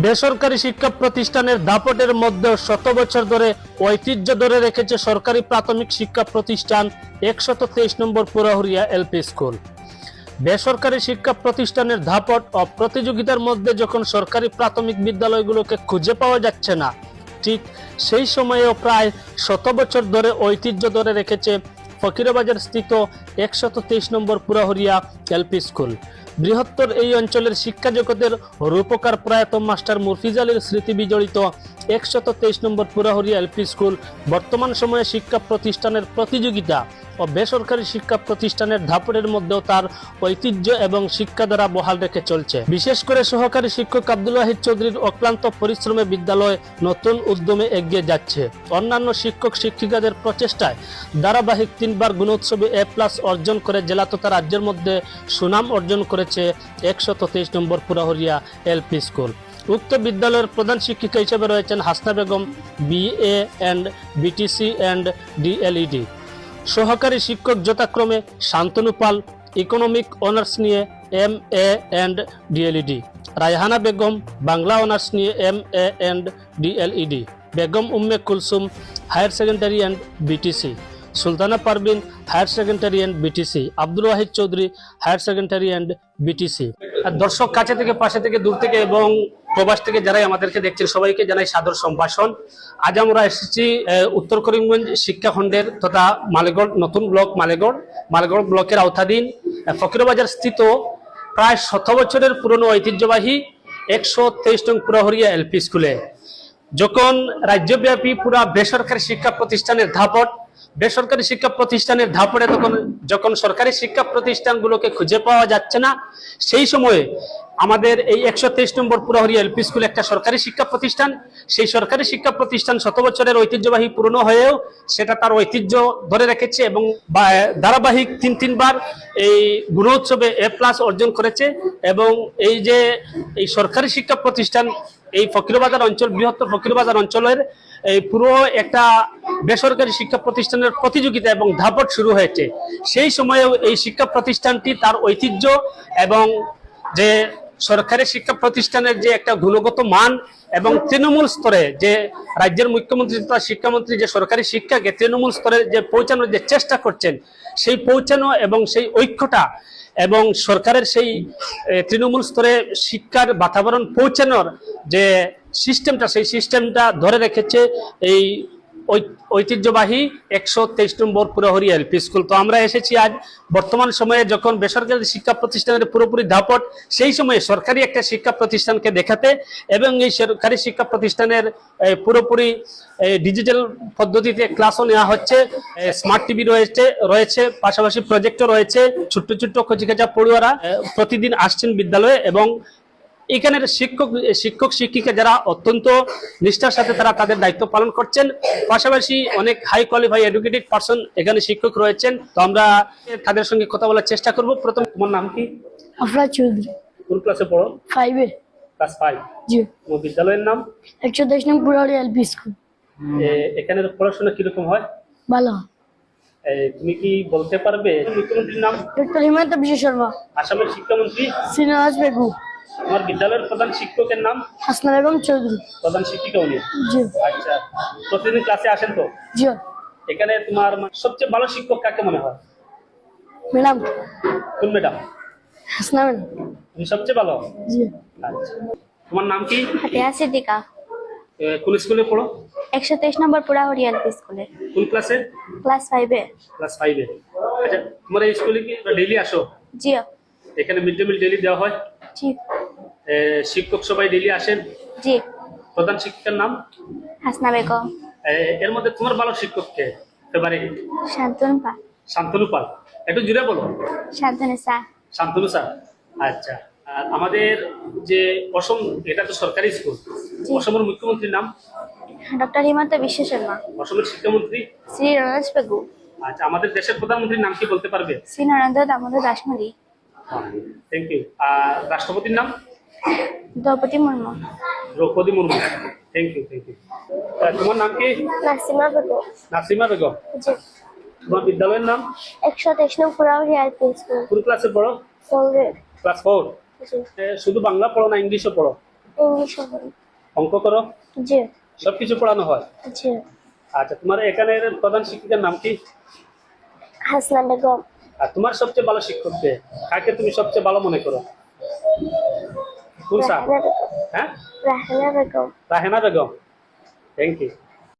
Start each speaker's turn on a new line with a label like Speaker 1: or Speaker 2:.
Speaker 1: বেসরকারি শিক্ষা প্রতিষ্ঠানের দাপটের মধ্যে শত বছর ধরে ঐতিহ্য ধরে রেখেছে সরকারি প্রাথমিক শিক্ষা প্রতিষ্ঠান একশত তেইশ নম্বর পুরাহরিয়া এলপি স্কুল। বেসরকারি শিক্ষা প্রতিষ্ঠানের ধাপট ও প্রতিযোগিতার মধ্যে যখন সরকারি প্রাথমিক বিদ্যালয়গুলোকে খুঁজে পাওয়া যাচ্ছে না, ঠিক সেই সময়েও প্রায় শত বছর ধরে ঐতিহ্য ধরে রেখেছে ফকিরাবাজার স্থিত একশত তেইশ নম্বর পুরাহরিয়া এলপি স্কুল। বৃহত্তর এই অঞ্চলের শিক্ষা জগতের রূপকার প্রয়াত মাস্টার মুরফিজ আলীর স্মৃতি বিজড়িত একশত তেইশ নম্বর পুরাহরিয়া এলপি স্কুল বর্তমান সময়ে শিক্ষা প্রতিষ্ঠানের প্রতিযোগিতা ও বেসরকারি শিক্ষা প্রতিষ্ঠানের ধাপড়ের মধ্যেও তার ঐতিহ্য এবং শিক্ষা দ্বারা বহাল রেখে চলছে। বিশেষ করে সহকারী শিক্ষক আব্দুল ওয়াহিদ চৌধুরীর অক্লান্ত পরিশ্রমে বিদ্যালয় নতুন উদ্যমে এগিয়ে যাচ্ছে। অন্যান্য শিক্ষক শিক্ষিকাদের প্রচেষ্টায় ধারাবাহিক তিনবার গুণোৎসবে এ প্লাস অর্জন করে জেলা তথা রাজ্যের মধ্যে সুনাম অর্জন করেছে একশত তেইশ নম্বর পুরাহরিয়া এলপি স্কুল। উক্ত বিদ্যালয়ের প্রধান শিক্ষিকা হিসেবে রয়েছেন Hasna Begum BA and BTC and DElEd সহকারী শিক্ষক যথাক্রমে শান্তনু পাল, ইকোনমিক অনার্স নিয়ে M A and DElEd Raihana Begum, Bangla honours নিয়ে M A and DElEd Begum Umme Kulsum, higher secondary and BTC Sultana Parbin higher secondary and BTC Abdul Wahid Chowdhury, higher secondary and BTC আর দর্শক কাছে থেকে, পাশে থেকে, দূর থেকে এবং প্রবাস থেকে যারাই আমাদেরকে দেখছেন, সবাইকে জানাই সাদর সম্ভাষণ। আজ আমরা এসেছি উত্তর করিমগঞ্জ শিক্ষাখণ্ডের তথা মালেগড়, নতুন ব্লক মালেগড় মালেগড় ব্লকের আওতাধীন ফকিরবাজার স্থিত প্রায় শত বছরের পুরনো ঐতিহ্যবাহী একশো তেইশ নং পুরহরিয়া এলপি স্কুলে। যখন রাজ্যব্যাপী পুরা বেসরকারি শিক্ষা প্রতিষ্ঠানের ধাপট বেসরকারি শিক্ষা প্রতিষ্ঠানের ধাপড়ে তখন যখন সরকারি শিক্ষা প্রতিষ্ঠানগুলোকে খুঁজে পাওয়া যাচ্ছে না, সেই সময়ে আমাদের এই একশো তেইশ নম্বর পুরহরি এলপি স্কুল একটা সরকারি শিক্ষা প্রতিষ্ঠান। সেই সরকারি শিক্ষা প্রতিষ্ঠান শত বছরের ঐতিহ্যবাহী পুরনো হয়েও সেটা তার ঐতিহ্য ধরে রেখেছে এবং ধারাবাহিক তিন তিনবার এই গুণোৎসবে এ প্লাস অর্জন করেছে এবং এই যে এই সরকারি শিক্ষা প্রতিষ্ঠান এই ফকিরবাজার অঞ্চল, বৃহত্তর ফকিরবাজার অঞ্চলের এই পুরো একটা বেসরকারি শিক্ষা প্রতিষ্ঠানের প্রতিযোগিতা এবং ধাপট শুরু হয়েছে। সেই সময়েও এই শিক্ষা প্রতিষ্ঠানটি তার ঐতিহ্য এবং যে সরকারি শিক্ষা প্রতিষ্ঠানের যে একটা গুণগত মান এবং তৃণমূল স্তরে যে রাজ্যের মুখ্যমন্ত্রী তথা শিক্ষামন্ত্রী যে সরকারি শিক্ষাকে তৃণমূল স্তরে যে পৌঁছানোর যে চেষ্টা করছেন, সেই পৌঁছানো এবং সেই ঐক্যটা এবং সরকারের সেই তৃণমূল স্তরে শিক্ষার বাতাবরণ পৌঁছানোর যে সিস্টেমটা, সেই সিস্টেমটা ধরে রেখেছে এই ঐতিহ্যবাহী একশো তেইশ নম্বর পুরহরি এলপি স্কুল। তো আমরা এসেছি আজ, বর্তমান সময়ে যখন বেসরকারি শিক্ষা প্রতিষ্ঠানের পুরোপুরি ধাপট, সেই সময়ে সরকারি একটা শিক্ষা প্রতিষ্ঠানকে দেখাতে এবং এই সরকারি শিক্ষা প্রতিষ্ঠানের পুরোপুরি ডিজিটাল পদ্ধতিতে ক্লাসও নেওয়া হচ্ছে স্মার্ট টিভি রয়েছে রয়েছে, পাশাপাশি প্রজেক্টও রয়েছে, ছোট্ট ছোট্ট কচিকাচা পড়ুয়ারা প্রতিদিন আসছেন বিদ্যালয়ে এবং এখানের শিক্ষক শিক্ষক শিক্ষিকা যারা অত্যন্ত নিষ্ঠার সাথে তারা তাদের দায়িত্ব পালন করছেন। পাশাপাশি অনেক হাই কোয়ালিফাই এডুকেটেড পার্সন এখানে শিক্ষক রয়েছেন। তো আমরা তাদের সঙ্গে কথা বলার চেষ্টা করব। প্রথম তোমার নাম কি?
Speaker 2: আফরা চৌধুরী।
Speaker 1: কোন ক্লাসে পড়ো?
Speaker 2: ফাইভে
Speaker 1: ক্লাস ফাইভ
Speaker 2: জি।
Speaker 1: তোমার বিদ্যালয়ের নাম?
Speaker 2: একশো তেইশ নং পুরাড়ি এলপি স্কুল।
Speaker 1: এ, এখানে পড়াশোনা কীরকম হয়?
Speaker 2: ভালো।
Speaker 1: তুমি কি বলতে পারবে? মুখ্যমন্ত্রীর নাম?
Speaker 2: ডক্টর হিমন্ত বিশ্ব শর্মা।
Speaker 1: আসামের শিক্ষামন্ত্রী?
Speaker 2: সিনাজ বেগু
Speaker 1: তোমার বিদ্যালয়ের প্রধান শিক্ষকের নাম?
Speaker 2: হাসনা বেগম চৌধুরী।
Speaker 1: প্রধান শিক্ষিকা উনি?
Speaker 2: জি।
Speaker 1: আচ্ছা। প্রতিদিন ক্লাসে আসেন তো?
Speaker 2: জি।
Speaker 1: এখানে তোমার মানে সবচেয়ে ভালো শিক্ষক কাকে মনে হয়?
Speaker 2: ম্যাডাম।
Speaker 1: কোন ম্যাডাম?
Speaker 2: হাসনা ম্যাডাম
Speaker 1: তুমি সবচেয়ে ভালো?
Speaker 2: জি।
Speaker 1: আচ্ছা। তোমার নাম কি?
Speaker 3: হাতিয়া সিদ্দিকা।
Speaker 1: কোন স্কুলে পড়ো?
Speaker 3: একশো তেইশ নম্বর পুরাহরি এলপি স্কুলে।
Speaker 1: কোন ক্লাসে?
Speaker 3: ক্লাস ফাইভে।
Speaker 1: ক্লাস ফাইভে। আচ্ছা তোমার এই স্কুলে কি ডেইলি আসো?
Speaker 3: জি।
Speaker 1: এখানে মিড ডে মিল ডেইলি দেওয়া হয়?
Speaker 3: জি।
Speaker 1: শিক্ষক সবাই ডেইলি আসেন?
Speaker 3: জি।
Speaker 1: প্রধান শিক্ষিকার নাম?
Speaker 3: হাসনা বেগম।
Speaker 1: এর মধ্যে তোমার ভালো শিক্ষক কে? ফেভারিট
Speaker 3: শান্তনু পা
Speaker 1: শান্তনু পাল। একটু জুড়ে বলো।
Speaker 3: শান্তনু সা
Speaker 1: শান্তনু স্যার। আচ্ছা। আর আমাদের যে অসম এটা তো সরকারি স্কুল। অসমের মুখ্যমন্ত্রীর নাম?
Speaker 3: ডক্টর হিমন্ত বিশ্ব শর্মা।
Speaker 1: অসমের শিক্ষামন্ত্রী?
Speaker 3: শ্রী রমেশ বেগু
Speaker 1: আচ্ছা আমাদের দেশের প্রধানমন্ত্রীর নাম কি বলতে পারবে?
Speaker 3: শ্রী নরেন্দ্র দামোদর দাসমণি
Speaker 1: থ্যাংক ইউ আর রাষ্ট্রপতির নাম?
Speaker 3: Droupadi Murmu.
Speaker 1: Droupadi Murmu. Thank you thank you তোমার নাম কি?
Speaker 3: নাসিমা বেগু
Speaker 1: নাসিমা বেগম। তোমার বিদ্যালয়ের নাম?
Speaker 3: একশো তেইশ নং পুরাহরি এলপি স্কুল
Speaker 1: কোন ক্লাসে পড়ো? Class four? শুধু বাংলা পড়ো না ইংলিশও পড়ো?
Speaker 4: ইংলিশ
Speaker 1: অঙ্ক করো?
Speaker 4: জি।
Speaker 1: সবকিছু পড়ানো হয়?
Speaker 4: জি।
Speaker 1: আচ্ছা তোমার এখানের প্রধান শিক্ষিকার নাম কি?
Speaker 4: হাসনা বেগম।
Speaker 1: আর তোমার সবচেয়ে ভালো শিক্ষক কে? কাকে তুমি সবচেয়ে ভালো মনে করো? কোন স্যার হ্যাঁ?
Speaker 4: রাহেনা বেগম।
Speaker 1: রাহেনা বেগম। Thank you